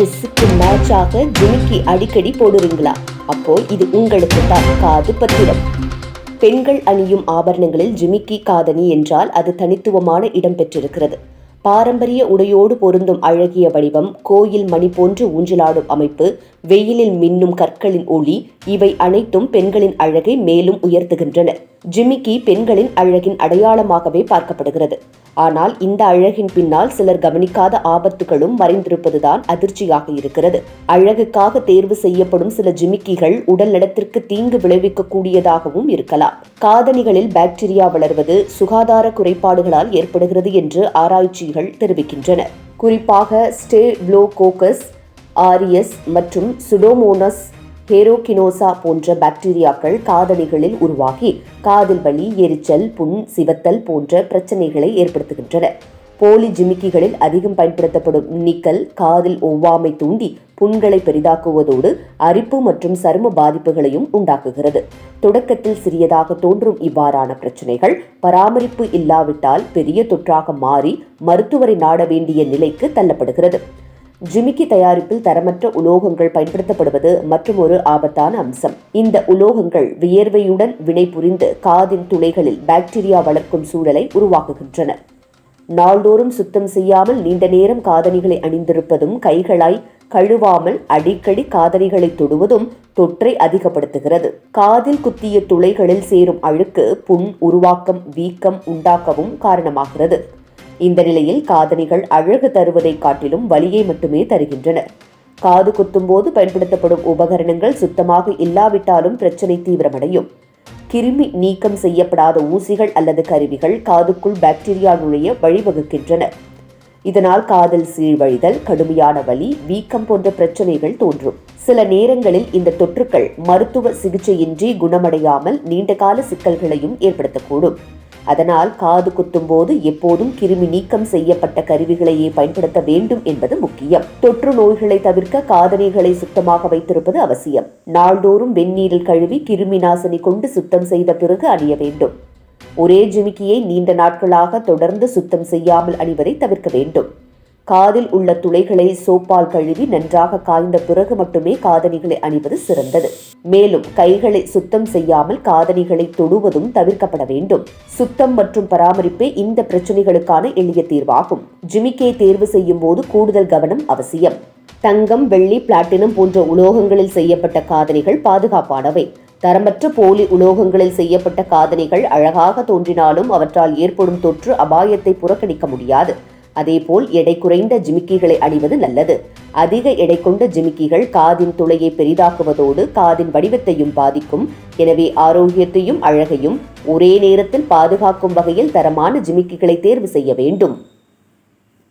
ட்ரெஸ்ஸுக்கு மேட்சாக ஜிமிக்கி அடிக்கடி போடுறீங்களா? அப்போ இது உங்களுக்கு தான் காது பத்திரம். பெண்கள் அணியும் ஆபரணங்களில் ஜிமிக்கி காதணி என்றால் அது தனித்துவமான இடம் பெற்றிருக்கிறது. பாரம்பரிய உடையோடு பொருந்தும் அழகிய வடிவம் கோயில் மணி போன்று ஊஞ்சலாடும் அமைப்பு வெயிலில் மின்னும் கற்களின் ஒளி இவை அனைத்தும் பெண்களின் அழகை மேலும் உயர்த்துகின்றன. ஜிமிக்கி பெண்களின் அழகின் அடையாளமாகவே பார்க்கப்படுகிறது. ஆனால் இந்த அழகின் பின்னால் சிலர் கவனிக்காத ஆபத்துகளும் மறைந்திருப்பதுதான் அதிர்ச்சியாக இருக்கிறது. அழகுக்காக தேர்வு செய்யப்படும் சில ஜிமிக்கிகள் உடல் நலத்திற்கு தீங்கு விளைவிக்கக்கூடியதாகவும் இருக்கலாம். காதணிகளில் பாக்டீரியா வளர்வது சுகாதார குறைபாடுகளால் ஏற்படுகிறது என்று ஆராய்ச்சிகள் தெரிவிக்கின்றன. குறிப்பாக ஸ்டேப்ளோகோகஸ் ஆரியஸ் மற்றும் சுடோமோனஸ் ஹேரோகினோசா போன்ற பாக்டீரியாக்கள் காதணிகளில் உருவாகி காதில் வலி எரிச்சல் புண் சிவத்தல் போன்ற பிரச்சனைகளை ஏற்படுத்துகின்றன. போலி ஜிமிக்கிகளில் அதிகம் பயன்படுத்தப்படும் நிக்கல் காதில் ஒவ்வாமை தூண்டி புண்களை பெரிதாக்குவதோடு அரிப்பு மற்றும் சரும பாதிப்புகளையும் உண்டாக்குகிறது. தொடக்கத்தில் சிறியதாக தோன்றும் இவ்வாறான பிரச்சனைகள் பராமரிப்பு இல்லாவிட்டால் பெரிய தொற்றாக மாறி மருத்துவரை நாட வேண்டிய நிலைக்கு தள்ளப்படுகிறது. ஜிமிக்கி தயாரிப்பில் தரமற்ற உலோகங்கள் பயன்படுத்தப்படுவது மற்றும் ஒரு ஆபத்தான அம்சம். இந்த உலோகங்கள் வியர்வையுடன் வினைபுரிந்து காதின் துளைகளில் பாக்டீரியா வளர்க்கும் சூழலை உருவாக்குகின்றன. நாள்தோறும் சுத்தம் செய்யாமல் நீண்ட நேரம் காதணிகளை அணிந்திருப்பதும் கைகளாய் கழுவாமல் அடிக்கடி காதணிகளை தொடுவதும் தொற்றை அதிகப்படுத்துகிறது. காதில் குத்திய துளைகளில் சேரும் அழுக்கு புண் உருவாக்கம் வீக்கம் உண்டாக்கவும் காரணமாகிறது. இந்த நிலையில் காதணிகள் அழகு தருவதை காட்டிலும் வலியை மட்டுமே தருகின்றன. காது குத்தும்போது பயன்படுத்தப்படும் உபகரணங்கள் சுத்தமாக இல்லாவிட்டாலும் பிரச்சனை தீவிரமடையும். கிருமி நீக்கம் செய்யப்படாத ஊசிகள் அல்லது கருவிகள் காதுக்குள் பாக்டீரியா நுழைய வழிவகுக்கின்றன. இதனால் காதல் சீழ்வழிதல் கடுமையான வலி வீக்கம் போன்ற பிரச்சனைகள் தோன்றும். சில நேரங்களில் இந்த தொற்றுக்கள் மருத்துவ சிகிச்சையின்றி குணமடையாமல் நீண்டகால சிக்கல்களையும் ஏற்படுத்தக்கூடும். அதனால் காது குத்தும் போது எப்போதும் கிருமி நீக்கம் செய்யப்பட்ட கருவிகளையே பயன்படுத்த வேண்டும் என்பது முக்கியம். தொற்று நோய்களை தவிர்க்க காதணிகளை சுத்தமாக வைத்திருப்பது அவசியம். நாள்தோறும் வெந்நீரில் கழுவி கிருமி நாசினி கொண்டு சுத்தம் செய்த பிறகு அணிய வேண்டும். ஒரே ஜிமிக்கியை நீண்ட நாட்களாக தொடர்ந்து சுத்தம் செய்யாமல் அணிவதை தவிர்க்க வேண்டும். காதில் உள்ள துளைகளை சோப்பால் கழுவி நன்றாக காய்ந்த பிறகு மட்டுமே காதணிகளை அணிவது சிறந்தது. மேலும் கைகளை சுத்தம் செய்யாமல் காதணிகளை தொடுவதும் தவிர்க்கப்பட வேண்டும். சுத்தம் மற்றும் பராமரிப்பே இந்த பிரச்சனைகளுக்கான எளிய தீர்வாகும். ஜிமிக்கே தேர்வு செய்யும் போது கூடுதல் கவனம் அவசியம். தங்கம் வெள்ளி பிளாட்டினம் போன்ற உலோகங்களில் செய்யப்பட்ட காதணிகள் பாதுகாப்பானவை. தரமற்ற போலி உலோகங்களில் செய்யப்பட்ட காதணிகள் அழகாக தோன்றினாலும் அவற்றால் ஏற்படும் தொற்று அபாயத்தை புறக்கணிக்க முடியாது. அதேபோல் எடை குறைந்த ஜிமிக்கிகளை அணிவது நல்லது. அதிக எடை கொண்ட ஜிமிக்கிகள் காதின் துளையை பெரிதாக்குவதோடு காதின் வடிவத்தையும் பாதிக்கும். எனவே ஆரோக்கியத்தையும் அழகையும் ஒரே நேரத்தில் பாதுகாக்கும் வகையில் தரமான ஜிமிக்கிகளை தேர்வு செய்ய வேண்டும்.